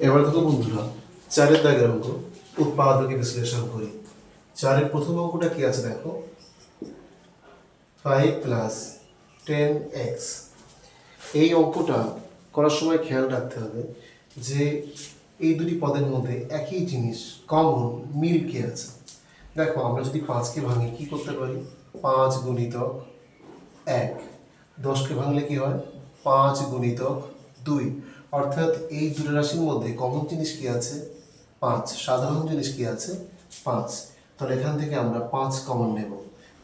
এবার দেখো বন্ধুরা চারের দাগের অঙ্ক, উৎপাদকে বিশ্লেষণ করি। চারের প্রথম অঙ্কটা কি আছে দেখো? ফাইভ প্লাস টেন এক্স এই অঙ্কটা করার সময় খেয়াল রাখতে হবে যে এই দুটি পদের মধ্যে একই জিনিস কমন মিল কি আছে? দেখো, আমরা যদি পাঁচকে ভাঙি, কি করতে পারি? পাঁচ গুণিতক এক। দশকে ভাঙলে কি হয়? পাঁচ গুণিতক দুই। অর্থাৎ এই দুটো রাশির মধ্যে কমন জিনিস কি আছে? পাঁচ। সাধারণ জিনিস কি আছে? পাঁচ। তাহলে এখান থেকে আমরা পাঁচ কমন নেব।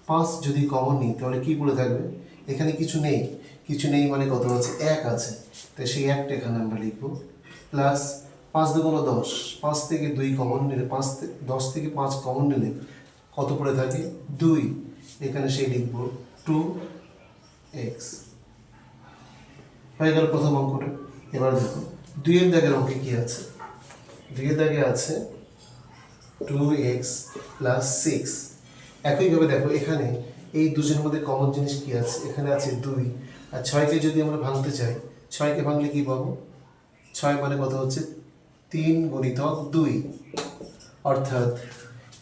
পাঁচ যদি কমন নিই, তাহলে কি পড়ে থাকবে? এখানে কিছু নেই। কিছু নেই মানে কত আছে? এক আছে। তাই সেই একটা এখানে আমরা লিখব। প্লাস পাঁচ দুগুণ দশ। পাঁচ থেকে দুই কমন নিলে পাঁচ দশ থেকে পাঁচ কমন নিলে কত পড়ে থাকে? দুই। এখানে সেই লিখব টু এক্স। হয়ে গেল প্রথম অঙ্কটা। এবার দেখো, দুইয়ের দাগের অঙ্কে কি আছে? দুইয়ের দাগে আছে টু এক্স প্লাস সিক্স একইভাবে দেখো, এখানে এই দুজনের মধ্যে কমন জিনিস কি আছে? এখানে আছে দুই। আর ছয়কে যদি আমরা ভাঙতে চাই, ছয়কে ভাঙলে কি পাবো? ছয় মানে কত হচ্ছে? তিন গণিতক দুই। অর্থাৎ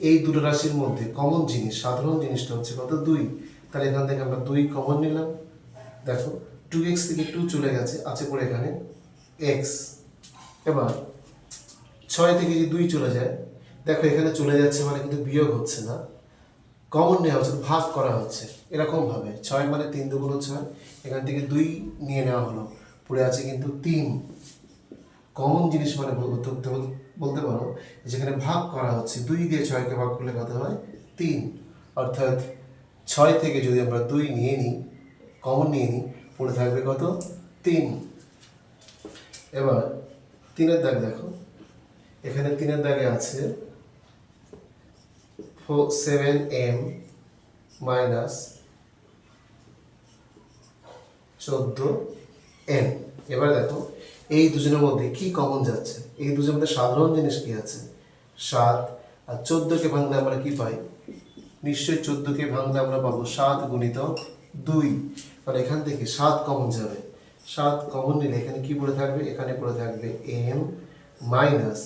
এই দুটো রাশির মধ্যে কমন জিনিস, সাধারণ জিনিসটা হচ্ছে কত? দুই। তাহলে এখান থেকে আমরা দুই কমন নিলাম। দেখো টু এক্স থেকে টু চলে গেছে, আছে পড়ে এখানে এক্স এবার ছয় থেকে যদি দুই চলে যায়, দেখো এখানে চলে যাচ্ছে মানে কিন্তু বিয়োগ হচ্ছে না। কমন নেওয়া হচ্ছে ভাগ করা হচ্ছে এরকমভাবে ছয় মানে তিন দুগুণ ছয়, এখান থেকে দুই নিয়ে নেওয়া হলো। পড়ে আছে কিন্তু তিন। কমন জিনিস মানে বলতে পারো, যেখানে ভাগ করা হচ্ছে, দুই দিয়ে ছয়কে ভাগ করলে কত হয়? তিন। অর্থাৎ ছয় থেকে যদি আমরা দুই নিয়ে নিই কমন নিয়ে নিই, পড়ে থাকবে কত? তিন। এবার তিনের দাগ দেখো। এখানে তিনের দাগে আছে সেভেন এম মাইনাস চোদ্দ এন এবার দেখো, এই দুজনের মধ্যে কি কমন যাচ্ছে? এই দুজনের মধ্যে সাধারণ জিনিস কি আছে? সাত। আর চোদ্দকে ভাঙলে আমরা কি পাই? নিশ্চয়ই চোদ্দকে ভাঙলে আমরা পাবো সাত গুণিত দুই। আর এখান থেকে সাত কমন যাবে। সাত কমন নিলে এখানে কি পড়ে থাকবে? এখানে পড়ে থাকবে এম মাইনাস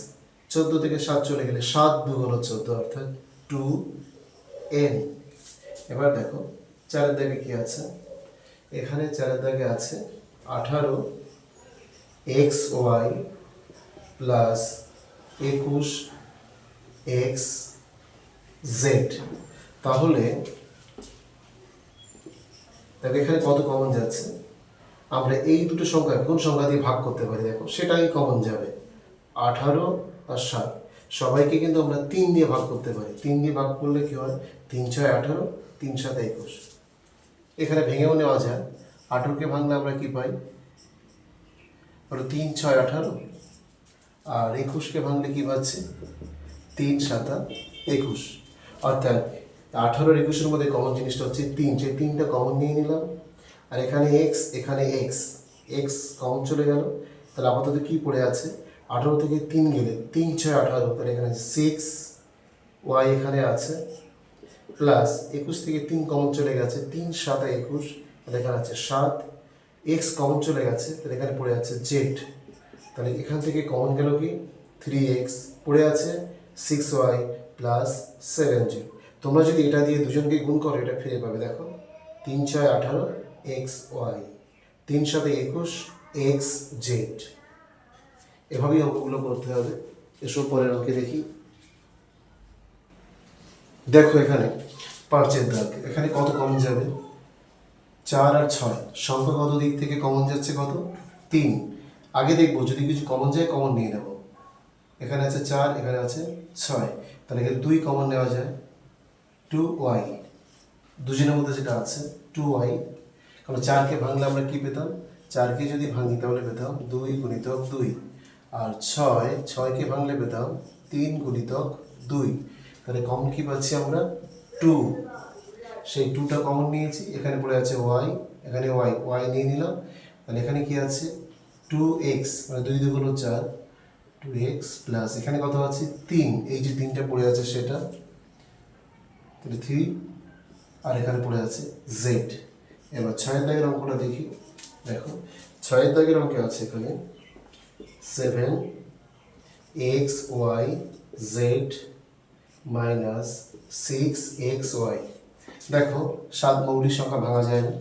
চোদ্দ থেকে সাত চলে গেলে সাত দুগুণ চোদ্দ, অর্থাৎ টু এন। এবার দেখো, চারের দাগে কি আছে? এখানে চারের দাগে আছে আঠারো এক্স ওয়াই প্লাস একুশ এক্স জেড। তাহলে, দেখো এখানে কত কমন যাচ্ছে? আমরা এই দুটো সংখ্যা কোন সংখ্যা দিয়ে ভাগ করতে পারি দেখো? সেটাই কমন যাবে। আঠারো আর সাত। সবাইকে কিন্তু আমরা তিন দিয়ে ভাগ করতে পারি। তিন দিয়ে ভাগ করলে কি হয়? তিন ছয় আঠারো, তিন সাত একুশ। এখানে ভেঙেও নেওয়া যায়। আঠারোকে ভাঙলে আমরা কি পাই? ওটা তিন ছয় আঠারো। আর একুশকে ভাঙলে কি পাচ্ছে? তিন সাতা একুশ। অর্থাৎ আঠারোর একুশের মধ্যে কমন জিনিসটা হচ্ছে তিন। সেই তিনটা কমন নিয়ে নিলাম। আর এখানে এক্স এখানে এক্স এক্স কমন চলে গেল। তাহলে আপাতত কি পড়ে আছে? আঠারো থেকে তিন গেলে তিন ছয় আঠারো তাহলে এখানে সিক্স ওয়াই এখানে আছে প্লাস একুশ থেকে তিন কমন চলে গেছে, তিন সাতা একুশ, তাহলে এখানে আছে সাত। এক্স কমন চলে গেছে, তাহলে এখানে পড়ে আছে জেড তাহলে এখান থেকে কমন গেল কি? থ্রি এক্স পড়ে আছে six Y plus seven Z তোমরা যদি এটা দিয়ে দুজনকে গুণ করো, এটা ফিরে পাবে, দেখো। তিন ছয় আঠারো এক্স ওয়াই তিন সাথে একুশ এক্স জেড এভাবেই অঙ্কগুলো করতে হবে। এসব পরের অঙ্কে দেখি। দেখো এখানে পাঁচের দাগ এখানে কত কমন যাবে? চার আর ছয়। সংখ্যা কত দিক থেকে কমন যাচ্ছে কত? তিন। আগে দেখব, যদি কিছু কমন যায় কমন নিয়ে নেব। এখানে আছে চার, এখানে আছে ছয়। তাহলে এখানে দুই কমন নেওয়া যায়। টু ওয়াই দুজনের মধ্যে যেটা আছে টু ওয়াই কারণ চারকে ভাঙলে আমরা কি পেতাম? চারকে যদি ভাঙি তাহলে পেতাম দুই গুণিতক দুই। আর ছয়, ছয়কে ভাঙলে পেতাম তিন গুণিতক দুই। তাহলে কমন কি পাচ্ছি আমরা? টু। সেই টুটা কমন নিয়েছি, এখানে পড়ে আছে ওয়াই, এখানে ওয়াই ওয়াই নিয়ে নিলাম। তাহলে এখানে কি আছে? টু এক্স মানে দুই দুগুলো চার। টু এক্স প্লাস এখানে কত আছে? তিন। এই যে তিনটা পড়ে আছে সেটা, তাহলে থ্রি। আর এখানে পড়ে আছে জেড। এবার ছয়ের দাগের অঙ্কটা দেখি। দেখো, ছয়ের দাগের অঙ্কে আছে এখানে seven X Y Z minus six X Y দেখো, সাত মৌলিক সংখ্যা ভাঙা যায় না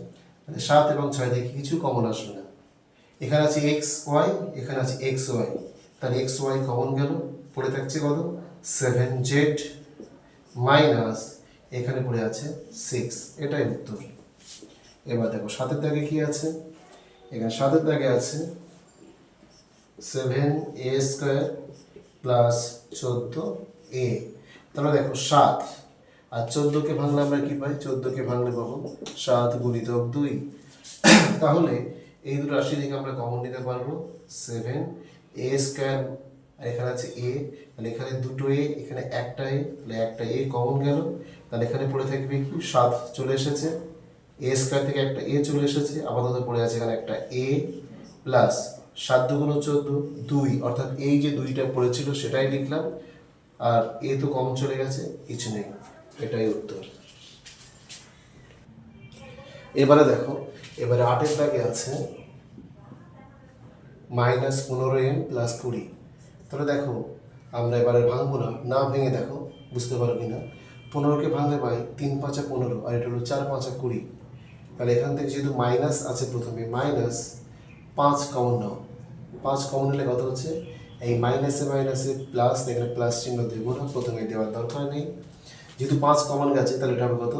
সাত এবং ছয় থেকে কিছু কমন আসবে না। এখানে আছে এক্স ওয়াই এখানে আছে এক্স ওয়াই তাহলে এক্স ওয়াই কমন গেল। পড়ে থাকছে কত? সেভেন জেড মাইনাস এখানে পড়ে আছে সিক্স এটাই উত্তর। এবার দেখো, সাতের দাগে কি আছে? এখানে সাতের দাগে আছে সেভেন এ স্কোয়ার প্লাস চোদ্দ এ তাহলে দেখো, সাত। আর চোদ্দোকে ভাঙলে আমরা কি পাই? চোদ্দোকে ভাঙলে পাবো সাত গুণিতক দুই। তাহলে এই দুটো রাশি থেকে আমরা কমন নিতে পারব সেভেন এ স্কোয়ার আর এখানে আছে এ তাহলে এখানে দুটো এ এখানে একটা এ তাহলে একটা এ কমন গেল। তাহলে এখানে পড়ে থাকবে কি? সাত চলে এসেছে। এ স্কোয়ার থেকে একটা এ চলে এসেছে, আপাতত পড়ে আছে এখানে একটা এ প্লাস সাত দুগুণ চোদ্দ, দুই, অর্থাৎ এই যে দুইটা পড়েছিল সেটাই লিখলাম। আর এ তো কম চলে গেছে, কিছু নেই, এটাই উত্তর। এবারে দেখো, এবারে আটের দাগে আছে মাইনাস পনেরো এম প্লাস কুড়ি। তাহলে দেখো, আমরা এবারে ভাঙবো না না ভেঙে দেখো, বুঝতে পারো কি না পনেরোকে ভাঙলে পাই তিন পাঁচা পনেরো, আর এটা হলো চার পাঁচা কুড়ি। তাহলে এখান থেকে যেহেতু মাইনাস আছে প্রথমে মাইনাস পাঁচ কমন নাও। পাঁচ কমন নিলে কত হচ্ছে? এই মাইনাসে মাইনাসে প্লাস এখানে প্লাস চিহ্ন দেবো না, প্রথমে দেওয়ার দরকার নেই। যেহেতু পাঁচ কমন গেছে, তাহলে এটা হবে কত?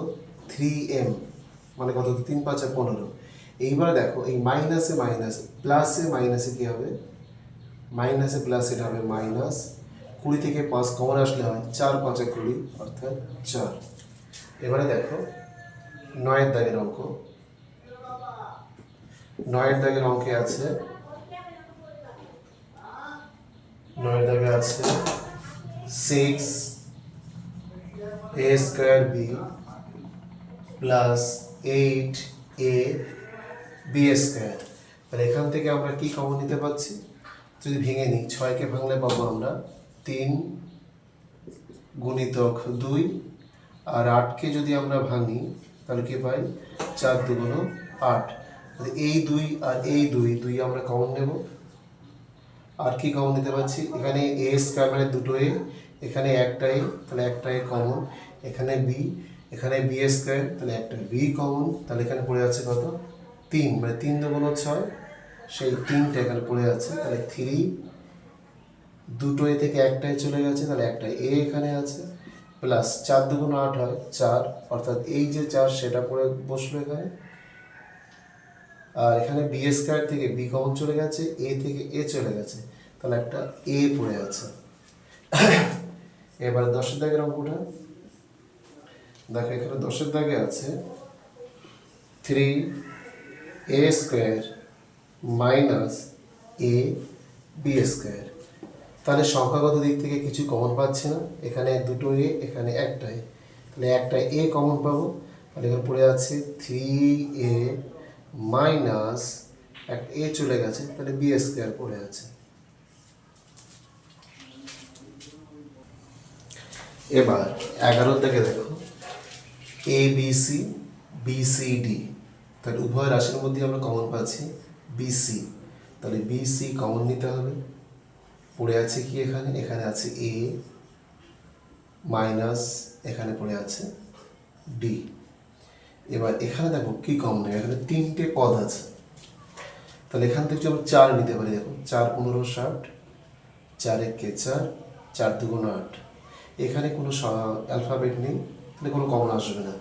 থ্রি এম মানে কত তিন, পাঁচা পনেরো। এইবারে দেখো, এই মাইনাসে মাইনাস প্লাসে মাইনাসে কী হবে? মাইনাসে প্লাস এটা হবে মাইনাস কুড়ি থেকে পাঁচ কমন আসলে হয় চার, পাঁচে কুড়ি, অর্থাৎ চার। এবারে দেখো নয়ের দাগের অঙ্ক। নয়ের দাগের অঙ্কে আছে। নয়ের দাগে আছে six A square B plus eight A B square তাহলে এখান থেকে আমরা কি কমন নিতে পারছি? যদি ভেঙে নিই ছয়কে ভাঙলে পাবো আমরা তিন গুণিতক দুই। আর আটকে যদি আমরা ভাঙি তাহলে কি পাই? চার দুগুণ আট। এই দুই আর এই দুই দুই আমরা কমন নেব। আর কি কমন নিতে পারছি? এখানে এ স্কোয়ার মানে দুটো এ এখানে একটা এ তাহলে একটা এ কমন এখানে বি এখানে বি স্কোয়ার তাহলে একটা বি কমন তাহলে এখানে পড়ে আছে কত? তিন মানে তিন দুগুণ ছয়, সেই তিনটা এখানে পড়ে আছে। তাহলে থ্রি দুটো এ থেকে একটাই চলে গেছে, তাহলে একটা এ এখানে আছে। প্লাস চার দুগুণ আট হয়, চার, অর্থাৎ এই যে চার সেটা পড়ে বসল এখানে। আর এখানে বি স্কোয়ার থেকে বি কমন চলে গেছে এ থেকে এ চলে গেছে। তাহলে একটা এ পড়ে আছে। এবার দশের দাগের অঙ্কটা। দেখো, এখানে দশের দাগে আছে three A square minus A B square তাহলে সংখ্যাগত দিক থেকে কিছু কমন পাচ্ছি না। এখানে দুটো এ এখানে একটাই। তাহলে একটা এ কমন পাবো। তাহলে এখানে পড়ে আছে থ্রি এ মাইনাস একটা এ চলে গেছে, তাহলে বি স্কোয়ার পড়ে আছে এবার এগারোর থেকে দেখো। A B C B C D তাহলে উভয় রাশির মধ্যে আমরা কমন পাচ্ছি বিসি তাহলে বিসি কমন নিতে হবে। পড়ে আছে কি এখানে? এখানে আছে এ মাইনাস এখানে পড়ে আছে ডি এবার এখানে দেখো কি কম নেই, এখানে তিনটে পদ আছে। তাহলে এখান থেকে আমরা চার নিতে পারি, দেখো, চার পনেরো ষাট, চার একে চার চার দুগুণ আট। এখানে কোনো অ্যালফাবেট নেই, তাহলে কোনো কমন আসবে না।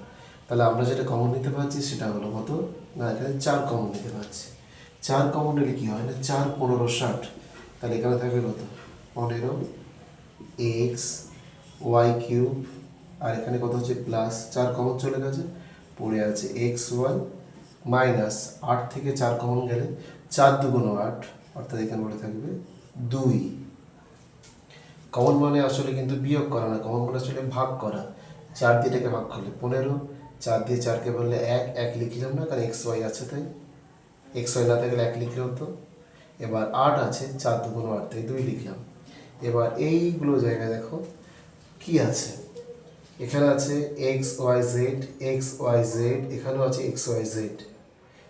তাহলে আমরা যেটা কমন নিতে পারছি সেটা হলো কত? না, এখানে চার কমন নিতে পারছি। চার কমন নিলে কি হয় না? চার পনেরো ষাট। তাহলে এখানে থাকবে কত পনেরো এক্স ওয়াই কিউব আর এখানে কত হচ্ছে প্লাস চার কমন চলে গেছে, পড়ে আছে এক্স ওয়াই মাইনাস আট থেকে চার কমন গেলে চার দুগুণ আট, অর্থাৎ এখানে পড়ে থাকবে দুই। কমন মানে আসলে কিন্তু বিয়োগ করা না কমন মানে আসলে ভাগ করা। চার দিয়ে এটাকে ভাগ করলে পনেরো, চার দিয়ে চারকে বললে এক এক লিখলাম না, কারণ এক্স ওয়াই আছে তাই। এক্স ওয়াই না থাকলে এক লিখলে হতো এবার আট আছে, চার দুগুণ আট, তাই দুই লিখলাম। এবার এইগুলো জায়গায় দেখো, কি আছে? এখানে আছে x y z x y z এখানেও আছে এক্স ওয়াই জেড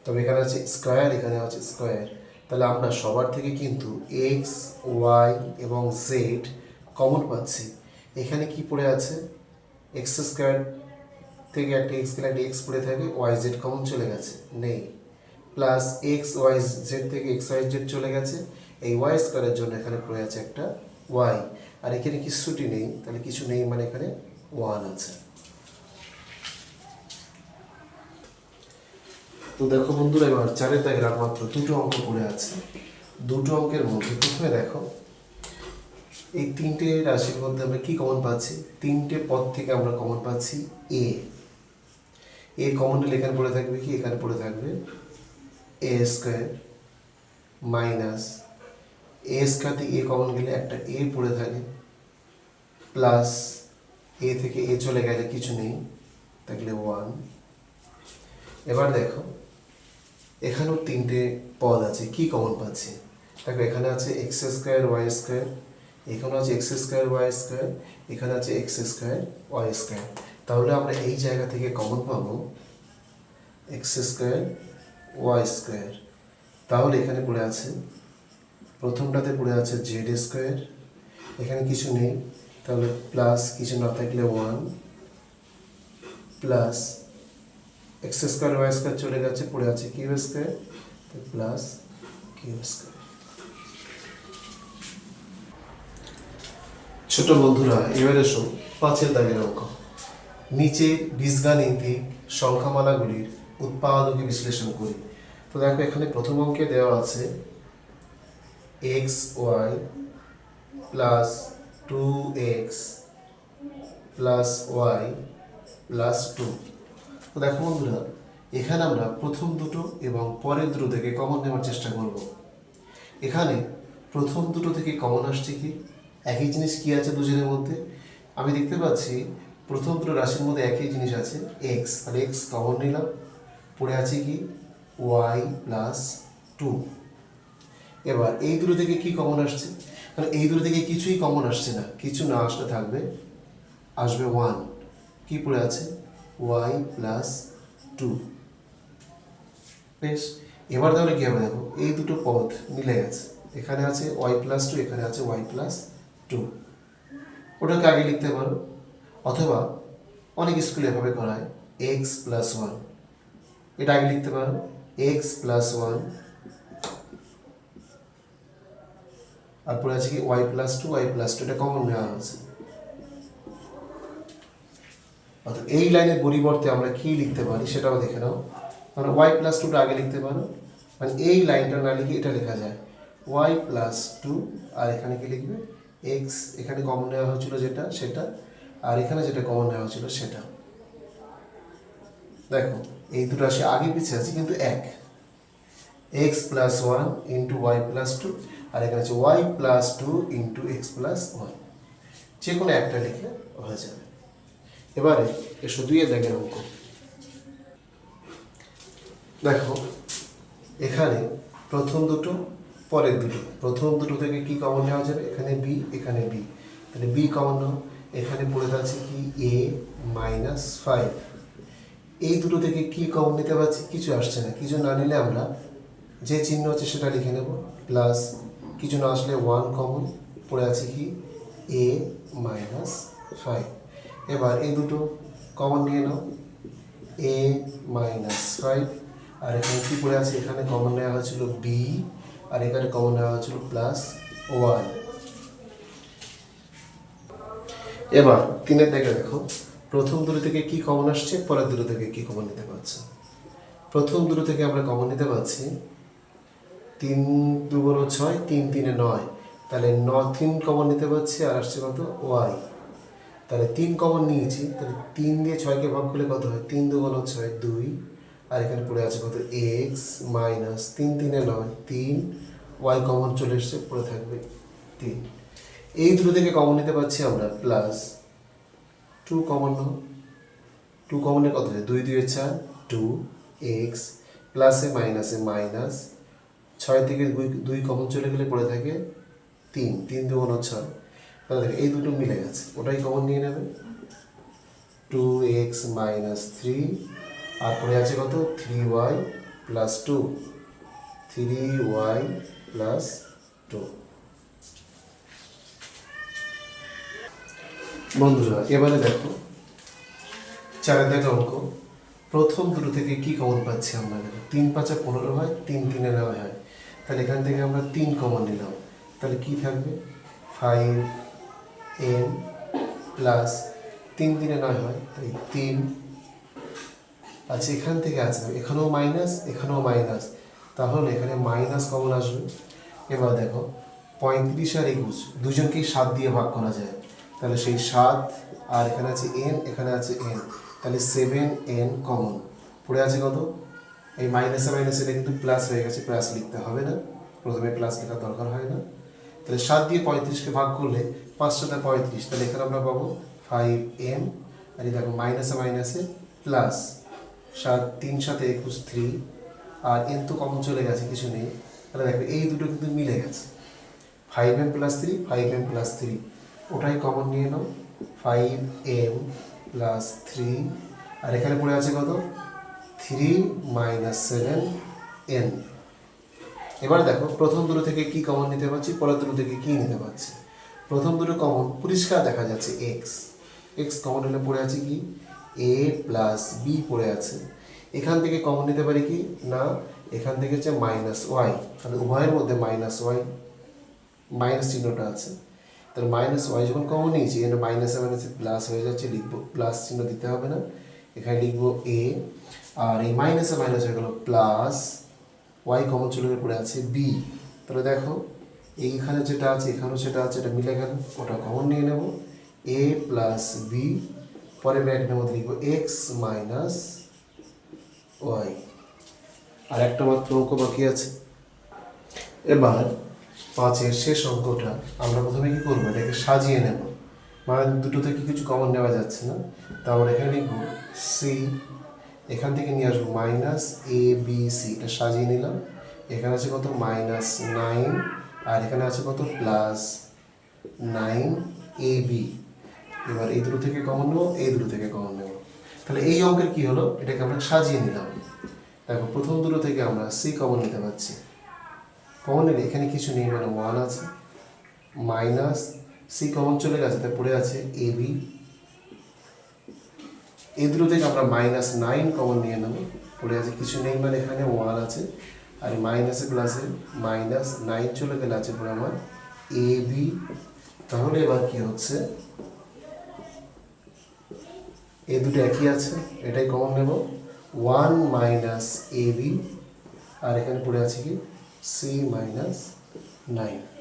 তবে এখানে আছে স্কোয়ার এখানে আছে স্কোয়ার তাহলে আমরা সবার থেকে কিন্তু এক্স ওয়াই এবং জেড কমন পাচ্ছি। এখানে কি পড়ে আছে? এক্স স্কোয়ার থেকে একটা এক্স গেলে একটা এক্স পড়ে থাকে ওয়াই জেড কমন চলে গেছে। নেই। প্লাস এক্স ওয়াই জেড থেকে এক্স ওয়াই জেড চলে গেছে। এই ওয়াই স্কোয়ারের জন্য এখানে পড়ে আছে একটা ওয়াই আর এখানে কিছুটি নেই, তাহলে কিছু নেই মানে এখানে ওয়ান আছে। তো দেখো বন্ধুরা, এবার চারের দাগের মাত্র দুটো অঙ্ক পড়ে আছে। দুটো অঙ্কের মধ্যে প্রথমে দেখো, এই তিনটে রাশির মধ্যে আমরা কি কমন পাচ্ছি? তিনটে পদ থেকে আমরা কমন পাচ্ছি এ এ কমনটা এখানে পড়ে থাকবে কি? এখানে পড়ে থাকবে a square minus a square থেকে এ কমন গেলে একটা এ পড়ে থাকে প্লাস এ থেকে এ চলে গেলে কিছু নেই, থাকলে ওয়ান এবার দেখো, এখানেও তিনটে পদ আছে, কি কমন পাচ্ছি? দেখো, এখানে আছে এক্স স্কোয়ার ওয়াই স্কোয়ার এখানে আছে এক্স স্কোয়ার ওয়াই স্কোয়ার এখানে আছে এক্স স্কোয়ার ওয়াই স্কোয়ার তাহলে আমরা এই জায়গা থেকে কমন পাবো এক্স স্কোয়ার ওয়াই স্কোয়ার। তাহলে এখানে পড়ে আছে, প্রথমটাতে পড়ে আছে জেড স্কোয়ার, এখানে কিছু নেই। তাহলে প্লাস কিছু না থাকলে one plus x square y square চলে গেছে, পড়ে আছে q square plus q square. ছোট বন্ধুরা, এবার এসো, পাঁচের দাগের অঙ্ক। নিচে বীজগাণিতিক সংখ্যামালাগুলির উৎপাদকে বিশ্লেষণ করি। তো দেখো এখানে প্রথম অঙ্কে দেওয়া আছে x y plus two x plus y plus two. তো দেখো বন্ধুরা, এখানে আমরা প্রথম দুটো এবং পরের দুটো থেকে কমন নেওয়ার চেষ্টা করব। এখানে প্রথম দুটো থেকে কমন আসছে কি? একই জিনিস কি আছে দুজনের মধ্যে? আমি দেখতে পাচ্ছি প্রথম দুটো রাশির মধ্যে একই জিনিস আছে, এক্স। তাহলে এক্স কমন নিলাম। পড়ে আছে কি? ওয়াই প্লাস টু এবার এই দুটো থেকে কি কমন আসছে? কারণ এই দুটো থেকে কিছুই কমন আসছে না। কিছু না আসলে থাকবে, আসবে ওয়ান কি পড়ে আছে? ওয়াই প্লাস টু বেশ, এবার তাহলে কী হবে দেখো? এই দুটো পদ মিলে গেছে। এখানে আছে ওয়াই প্লাস টু এখানে আছে ওয়াই প্লাস টু ওটাকে আগে লিখতে পারো। অথবা অনেক স্কুলে এভাবে করা হয় এক্স প্লাস ওয়ান এটা আগে লিখতে পারো। এক্স প্লাস ওয়ান আর পরে আছে কি y plus two y plus two এটা কমন নেওয়া হয়েছে। অর্থাৎ এই লাইনের পরিবর্তে আমরা কি লিখতে পারি সেটাও দেখে নাও। মানে ওয়াই প্লাস টুটা আগে লিখতে পারো। মানে এই লাইনটা না লিখে এটা লেখা যায়। ওয়াই প্লাস টু আর এখানে কি লিখবে? এক্স এখানে কমন নেওয়া হয়েছিল যেটা, সেটা। আর এখানে যেটা কমন নেওয়া হয়েছিল সেটা। দেখো এই দুটো আসে আগে পিছিয়ে আছে, কিন্তু এক। X plus one into y plus two আর এখানে আছে y plus two into x plus one যে কোনো একটা লিখলে হয়ে যাবে। এবারে এসো দুইয়ের দাগের অঙ্ক। দেখো, এখানে প্রথম দুটো, পরের দুটো। প্রথম দুটো থেকে কি কমন নেওয়া যাবে? এখানে বি এখানে বি তাহলে বি কমন এখানে পড়ে যাচ্ছে কি এ মাইনাস ফাইভ এই দুটো থেকে কি কমন নিতে পারছি কিছু আসছে না। কিছু না নিলে আমরা যে চিহ্ন আছে সেটা লিখে নেব। প্লাস কিছু না আসলে ওয়ান কমন পড়ে আছে কি? এ মাইনাস ফাইভ এবার এই দুটো কমন নিয়ে নাও। এ মাইনাস ফাইভ আর এখানে কী পড়ে আছে? এখানে কমন নেওয়া হয়েছিল বি আর এখানে কমন নেওয়া হয়েছিল প্লাস ওয়ান এবার তিনের দিকে দেখো। প্রথম দুটো থেকে কি কমন আসছে? পরের দুটো থেকে কি কমন নিতে পারছে? প্রথম দুটো থেকে আমরা কমন নিতে পারছি তিন দুগুণ ছয়, তিন তিনে নয়। তাহলে ন তিন কমন নিতে পারছি, আর আসছে কত? ওয়াই তাহলে তিন কমন নিয়েছি, তাহলে তিন দিয়ে ছয়কে ভাগ করলে কত হয়? তিন দুগুণ ছয়, দুই। আর এখানে পড়ে আছে কত? এক্স মাইনাস তিন তিনে নয়, তিন। ওয়াই কমন চলে এসছে, পড়ে থাকবে তিন। এই দুটো থেকে কমন নিতে পারছি আমরা প্লাস টু কমন নাও টু কমনের কত দুই দুই চার টু এক্স প্লাসে মাইনাসে মাইনাস ছয় থেকে দুই দুই কমন চলে গেলে পড়ে থাকে তিন তিন দুগুণ ছয়। তাহলে এই দুটো মিলে গেছে। ওটাই কমন নিয়ে নেবে। টু এক্স মাইনাস থ্রি আর পড়ে আছে কত? Three y plus two three y plus two বন্ধুরা, এবারে দেখো। চারের দেখা অঙ্ক। প্রথম দুটো থেকে কি কমন পাচ্ছি আমরা? তিন পাঁচে পনেরো হয়, তিন তিনে নেওয়া হয়। তাহলে এখান থেকে আমরা তিন কমন নিলাম। তাহলে কি থাকবে? ফাইভ এম প্লাস তিন তিনে নয় হয়, তাই তিন। আচ্ছা এখান থেকে আসবে এখানেও মাইনাস এখানেও মাইনাস তাহলে এখানে মাইনাস কমন আসবে। এবার দেখো, পঁয়ত্রিশ আর একুশ, দুজনকেই সাত দিয়ে ভাগ করা যায়। তাহলে সেই সাত, আর এখানে আছে এন এখানে আছে এন তাহলে সেভেন এন কমন পড়ে আছে কত? এই মাইনাসে মাইনাসে কিন্তু প্লাস হয়ে গেছে প্লাস লিখতে হবে না। প্রথমে প্লাস লেখার দরকার হয় না। তাহলে সাত দিয়ে পঁয়ত্রিশকে ভাগ করলে পাঁচ সাথে পঁয়ত্রিশ। তাহলে এখানে আমরা পাবো ফাইভ এম আর এই দেখো মাইনাসে মাইনাসে প্লাস সাত, তিন সাথে একুশ থ্রি আর এন তো কমন চলে গেছে, কিছু নেই। তাহলে দেখো এই দুটো কিন্তু মিলে গেছে। Five m plus three five m plus three ওটাই কমন নিয়ে নাও। ফাইভ এম প্লাস থ্রি আর এখানে পড়ে আছে কত? থ্রি মাইনাস সেভেন এন এবার দেখো, প্রথম দুটো থেকে কি কমন নিতে পারছি? পরের দুটো থেকে কি নিতে পারছি? প্রথম দুটো কমন পরিষ্কার দেখা যাচ্ছে এক্স এক্স কমন হলে পড়ে আছে কি? এ প্লাস বি পড়ে আছে। এখান থেকে কমন নিতে পারি কি? না, এখান থেকে হচ্ছে মাইনাস ওয়াই তাহলে উভয়ের মধ্যে মাইনাস ওয়াই মাইনাস চিহ্নটা আছে। তাহলে মাইনাস ওয়াই যখন কমন নিয়েছি, এখানে মাইনাসে মাইনাসে প্লাস হয়ে যাচ্ছে, লিখব প্লাস চিহ্ন দিতে হবে না। এখানে লিখব এ আর এই মাইনাসে মাইনাস হয়ে গেল প্লাস ওয়াই কমন চলে পড়ে আছে বি তাহলে দেখো, এইখানে যেটা আছে, এখানেও সেটা আছে, এটা মিলে গেল, ওটা কমন নিয়ে নেব। এ প্লাস বি পরে ব্র্যাকেটের মধ্যে লিখব এক্স মাইনাস ওয়াই আর একটা মাত্র অঙ্ক বাকি আছে। এবার পাঁচের শেষ অঙ্কটা আমরা প্রথমে কি করব? এটাকে সাজিয়ে নেব। মানে দুটো থেকে কিছু কমন নেওয়া যাচ্ছে না? তা আমরা এখানে লিখব সি এখান থেকে নিয়ে আসব মাইনাস এ বি সি এটা সাজিয়ে নিলাম। এখানে আছে কত? মাইনাস নাইন আর এখানে আছে কত? প্লাস নাইন এ বি এবার এই দুটো থেকে কমন নেব, এই দুটো থেকে কমন নেব। তাহলে এই অঙ্কের কি হলো? এটাকে আমরা সাজিয়ে নিলাম। দেখো, প্রথম দুটো থেকে আমরা সি কমন নিতে পারছি। কমন এখানে কিছু নেই মানে ওয়ান আছে মাইনাস সি কমন চলে গেছে, তাই পড়ে আছে এ বি এই দুটো থেকে আমরা মাইনাস নাইন কমন নিয়ে নেব, পড়ে আছে কিছু নেই মানে এখানে ওয়ান আছে। আর মাইনাসে প্লাসে মাইনাস নাইন চলে গেলে আছে পরে আমার এ বি তাহলে এবার কি হচ্ছে? এ দুটো একই আছে, এটাই কমন নেব। ওয়ান মাইনাস এ বি আর এখানে পড়ে আছে কি? C minus nine